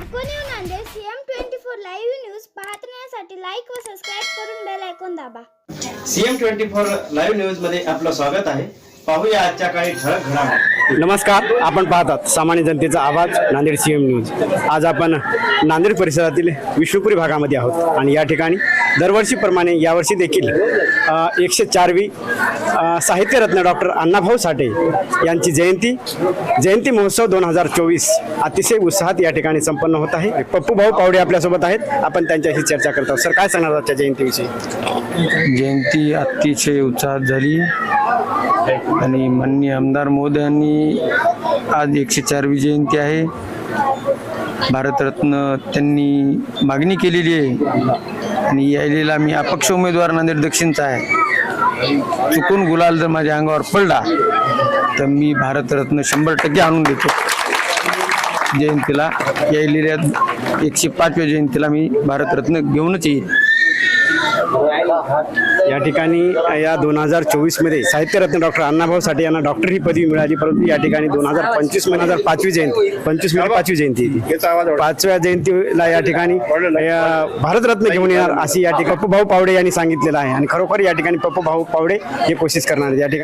Nanded CM twenty four live news पाहण्यासाठी like व subscribe करून बेल ऐकून दाबा. सीएम ट्वेंटी फोर लाईव्ह न्यूजमध्ये आपलं स्वागत आहे. पाहूया आजच्या काही ठळक घडामोडी. नमस्कार आपण पाहतात सामान्य जनतेचा आवाज नांदेड सीएम न्यूज आज आपण नांदेड परिसरातील विष्णुपुरी भागामध्ये आहोत आणि या ठिकाणी दरवर्षीप्रमाणे यावर्षी देखील एकशे चारवी साहित्यरत्न डॉक्टर अण्णाभाऊ साठे यांची जयंती जयंती महोत्सव दोन हजार चोवीस अतिशय उत्साहात या ठिकाणी संपन्न होत आहे. पप्पू भाऊ पावडे आपल्यासोबत आहेत. आपण त्यांच्याशी चर्चा करत आहोत. सर काय सांगणार आजच्या जयंतीविषयी? जयंती अतिशय उत्साहात झाली. आणि माननीय आमदार महोदयांनी आज एकशे चारवी जयंती आहे. भारतरत्न त्यांनी मागणी केलेली आहे. आणि यायलेला मी अपक्ष उमेदवार नांदेड दक्षिणचा आहे. चुकून गुलाल जर माझ्या अंगावर पडला तर मी भारतरत्न शंभर टक्के आणून देतो. जयंतीला यायलेल्या एकशे पाचव्या जयंतीला मी भारतरत्न घेऊनच येईल या ठिकाणी या दोन हजार चोवीसमध्ये साहित्यरत्न डॉक्टर अण्णाभाऊ साठे यांना डॉक्टर ही पदवी मिळाली परंतु या ठिकाणी दोन हजार पंचवीसमध्ये हजार पाचवी जयंती पंचवीसमध्ये पाचवी जयंती. पाचव्या जयंतीला या ठिकाणी या भारतरत्न घेऊन येणार अशी या ठिकाणी पप्पू भाऊ पावडे यांनी सांगितलेलं आहे आणि खरोखर या ठिकाणी पप्पू भाऊ पावडे हे कोशिश करणार. या ठिकाणी